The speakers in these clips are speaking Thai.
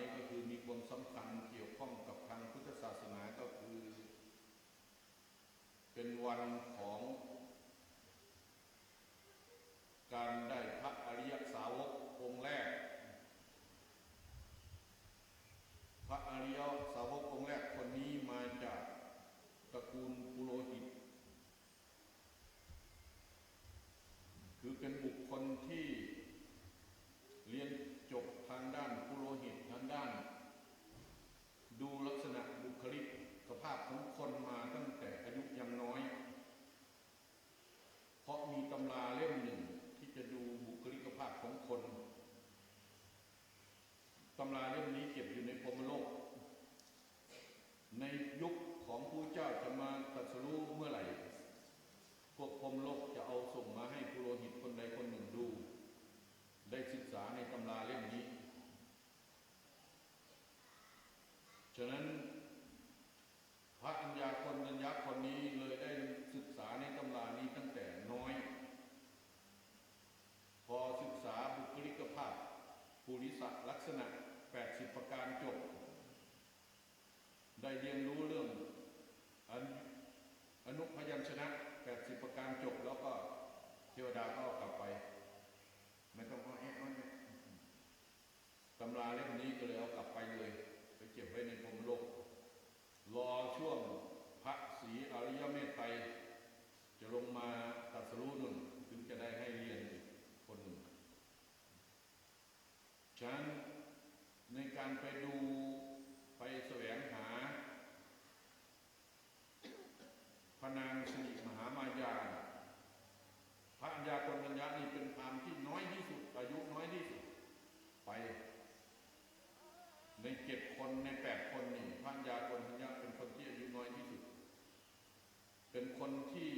นี้ก็คือมีความสำคัญเกี่ยวข้องกับทางพุทธศาสนาก็คือ เป็นวันของการได้ มิสักลักษณะ 80 ประการจบ ได้เรียนรู้เรื่องอนุพยัญชนะ 80 ประการจบ แล้วก็เทวดาก็กลับไป ไม่ต้องว่าแอบอนตำราเล่มนี้ก็เลยเอากลับไปเลย ไปเก็บไว้ในพรมโลก รอช่วงพระศรีอริยเมตไตรจะลงมาตัดสรุนุน ฉะนั้นในการไปดูไปแสวงหา พนางสิริมหามายา พระัญญาคนปัญญานี่เป็นพามที่น้อยที่สุด อายุน้อยที่สุด ไป ในเจ็ดคนในแปดคนนี่พระัญญาคนปัญญาเป็นคนที่อายุน้อยที่สุด เป็นคนที่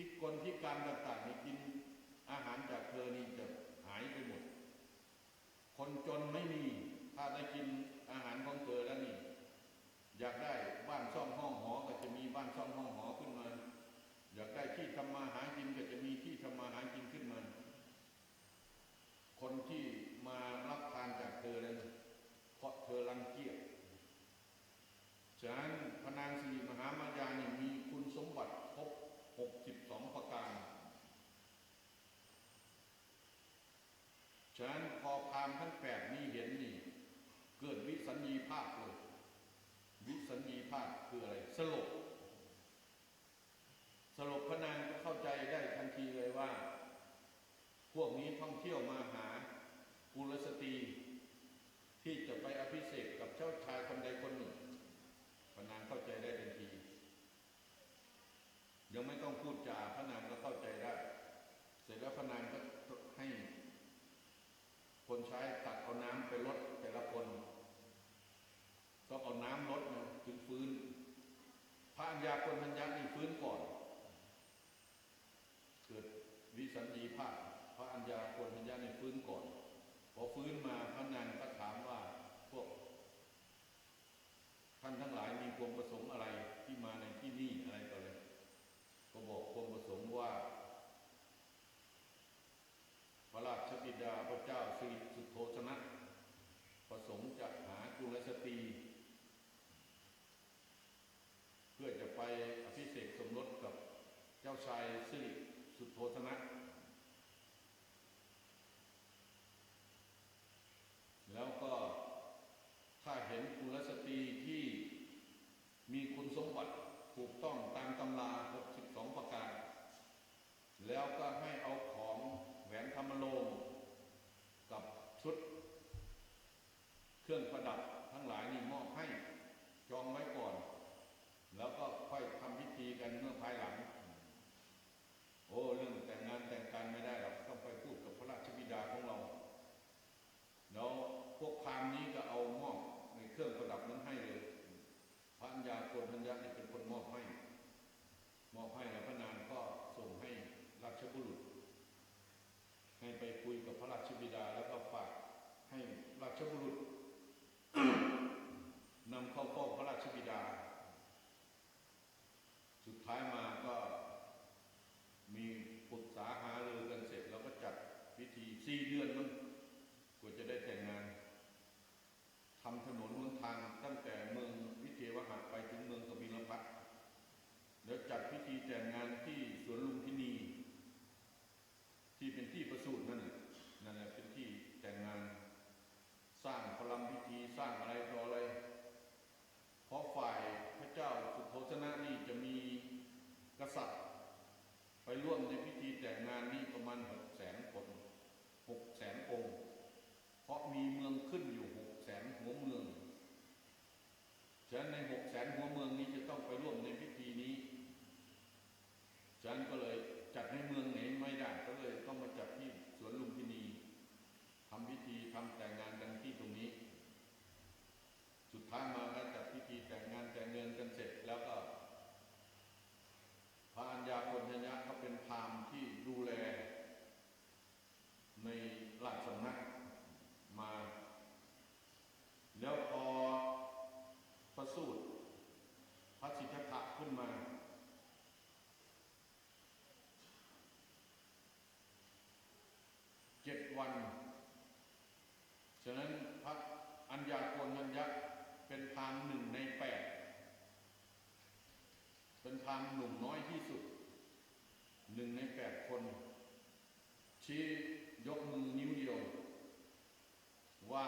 พิกลพิการต่างๆนี่กินอาหารจากเธอนี่จะหายไปหมด คนจนไม่มีถ้าได้กินอาหารของเธอแล้วนี่ อยากได้บ้านช่องห้องหอ ก็จะมีบ้านช่องห้องหอขึ้นมา อยากได้ที่ทำมาหากินก็จะมีที่ทำมาหากินขึ้นมา คนที่ ญาโกนทัญญาในฟื้นก่อน พอฟื้นมาพระนางก็ถามว่าพวกท่านทั้งหลายมีความประสงค์อะไรที่มาในที่นี่ นึ่งในแปดคน ชี้ยกมือนิ้วเดียว ว่า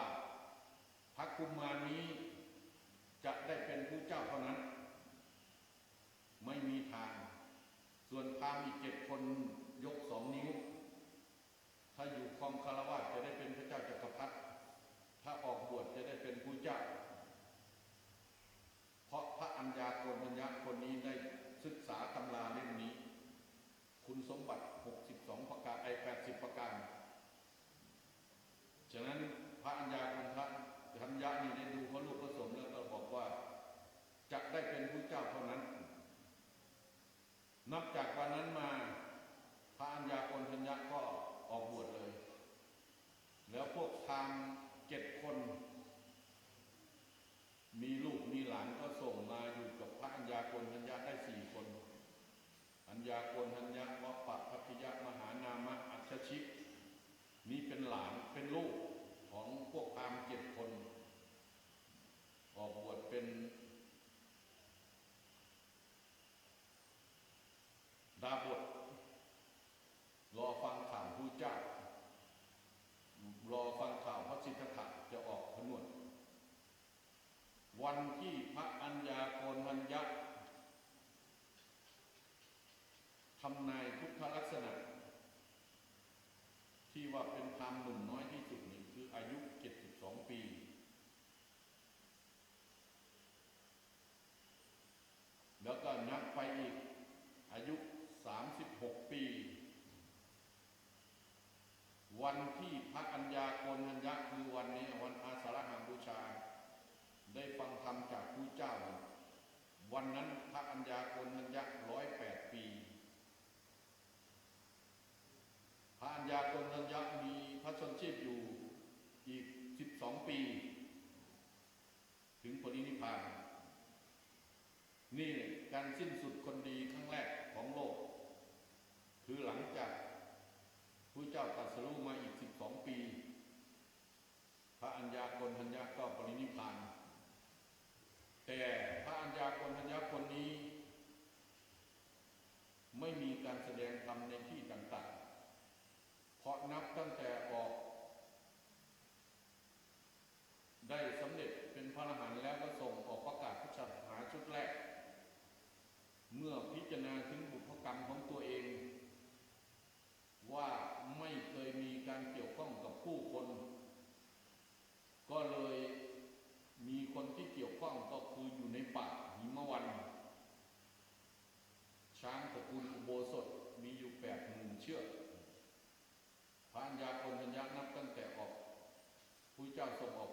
พระกุมารนี้จะได้เป็นผู้เจ้าเท่านั้น ไม่มีทาง ส่วนพามอีกเจ็ดคนยกสองนิ้ว ถ้าอยู่ความคารว วันที่พระอัญญาโกนัญญะทำนายทุทธลักษณะ ที่ว่าเป็นพรามหนุ่มน้อยที่สุดนี่คืออายุ 72 ปี การส่งออก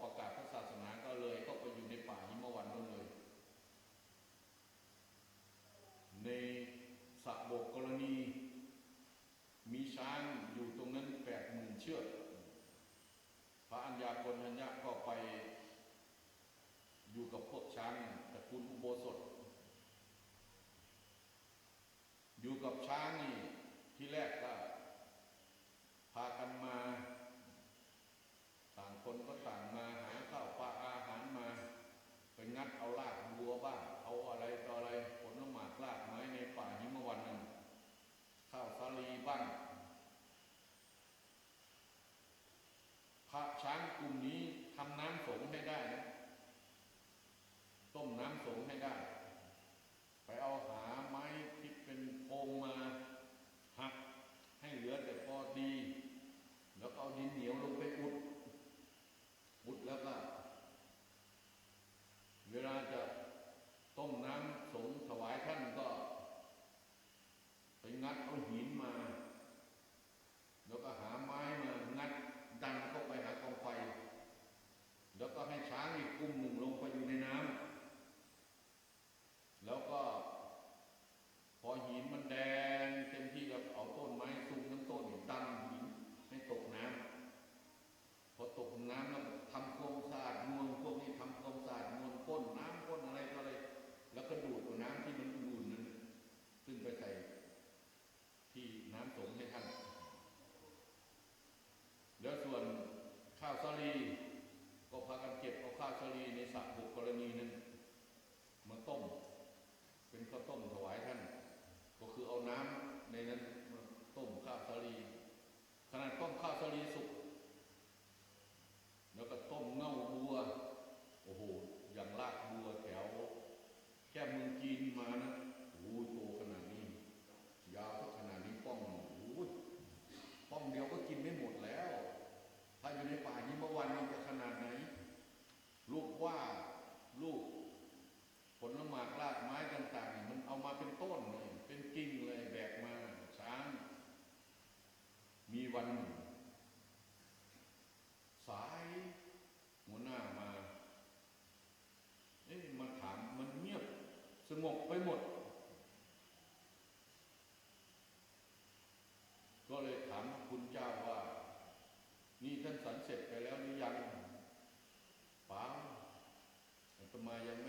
เสร็จไปแล้วหรือยังป๋าทำไมยังไม่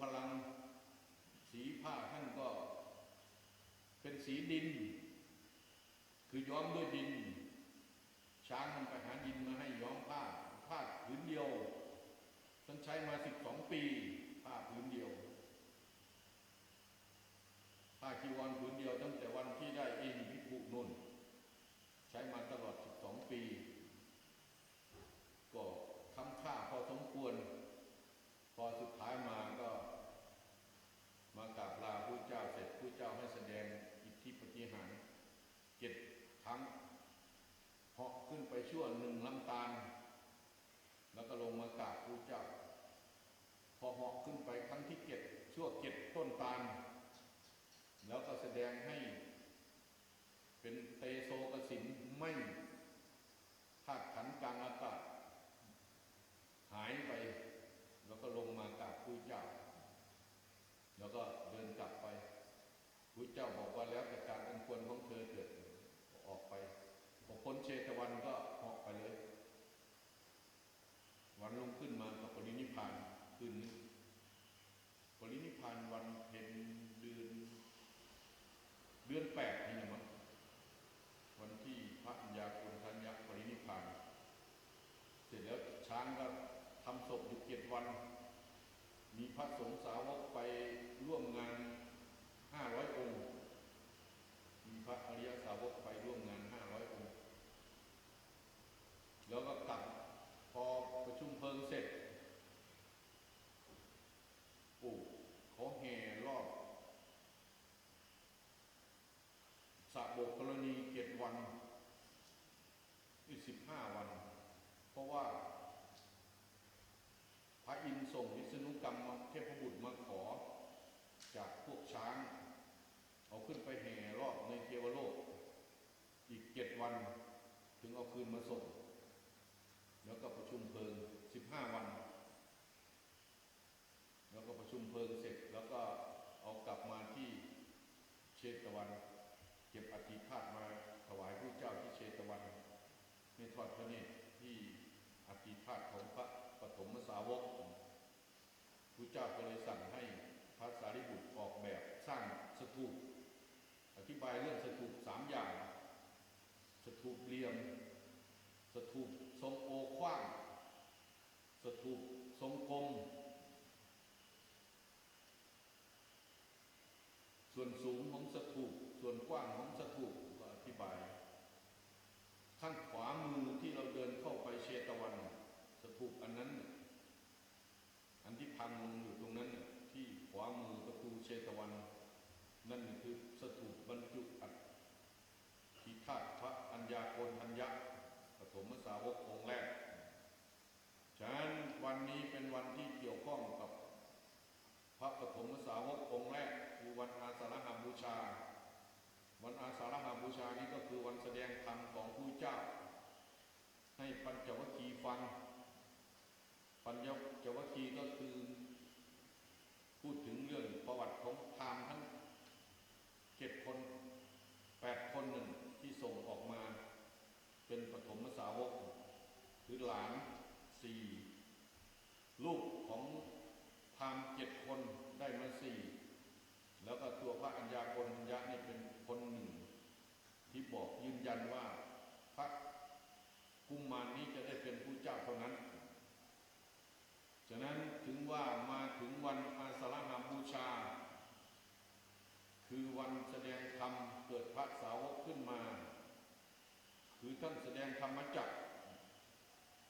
พลัง สีผ้าท่านก็ เป็นสีดิน คือย้อมด้วยดิน ฏิหารเจ็ดครั้งเหาะขึ้นไปชั่วหนึ่งลำตาล แล้วก็ลงมากราบพระเจ้า พอเหาะขึ้นไปครั้งที่เจ็ดชั่วเจ็ดต้นตาล แล้วก็แสดงให้ เป็นเตโซกสินไม่ธาตุขันธ์กลางอากาศ หายไป แล้วก็ลงมากราบพระเจ้า แล้วก็เดินกลับไปพระเจ้าบอกว่าแล้วแต่การอันควรของเธอเกิดออกไปพอพ้นเชตวันก็เหาะไปเลย วันลงขึ้นมากับปรินิพานคืนนึงปรินิพพานวันเพ็ญเดือน เดือนแปดนี่นะมั้งวันที่พระอัญญาคุณทัญญาปรินิพพาน เสร็จแล้วช้างก็ทำศพอยู่เจ็ดวัน มีพระสงฆ์สาวกไปร่วมงานห้าร้อยองค์ มีพระอริยสาวกไปร่วมงานห้าร้อยองค์ แล้วก็กลับพอประชุมเพลิงเสร็จโอ้เขาแห่รอบ สะโบกกรณีเจ็ดวันอีกสิบห้าวัน เพราะว่า พระอินทร์ส่งวิษณุกรรมมา เทพบุตรมาขอ จากพวกช้าง เอาขึ้นไปแห่รอบในเทวโลก อีกเจ็ดวันถึงเอาคืนมาส่ง แล้วก็ประชุมเพลิงสิบห้าวัน แล้วก็ประชุมเพลิงเสร็จแล้วก็เอากลับมาที่เชตวัน เก็บอธิธาตมาถวายพระเจ้าที่เชตวันในทอดพระเนตรที่อธิธาตของพระปฐมสาวก เจ้าก็เลยสั่งให้พระสารีบุตรออกแบบสร้างสถูปอธิบายเรื่องสถูปสามอย่าง สถูปเรียม สถูปทรงโอคว้าง สถูปทรงกลม ส่วนสูงของสถูปส่วนกว้างของสถูปก็อธิบาย ข้างขวามือที่เราเดินเข้าไปเชตวัน สถูปอันนั้นน่ะอันที่พังลงอยู่ตรงนั้นน่ะที่ขวามือประตูเชตวัน นั่นคือสถูปบรรจุอัฐิธาตุพระอัญญาโกณทัญญะปฐ มสาวกองค์แรก ฉะนั้นวันนี้เป็นวันที่เกี่ยวข้องกับพระปฐมสาวกองค์แรก คือวันอาสาฬหบูชา วันอาสาฬหบูชานี้ก็คือวันแสดงธรรมของผู้เจ้า ให้ปัญจวัคคีย์ฟัง ปัญจวัคคีย์ก็คือ พูดถึงเรื่องประวัติของพราหมณ์ทั้งเจ็ดคนแปดคนหนึ่งที่ส่งออกมา เป็นปฐมสาวก คือหลานสี่ลูกของพรามเจ็ดคนได้มาสี่แล้วก็ตัวพระอัญญาโกณัญญะนี่เป็นคนหนึ่ง ที่บอกยืนยันว่าพระกุมมารนี้จะได้เป็นผู้เจ้าเท่านั้น ฉะนั้นถึงว่ามาถึงวันอาสาฬหบูชา คือวันแสดงธรรมเกิดพระสาวกขึ้นมา คือท่านแสดงธรรมจัก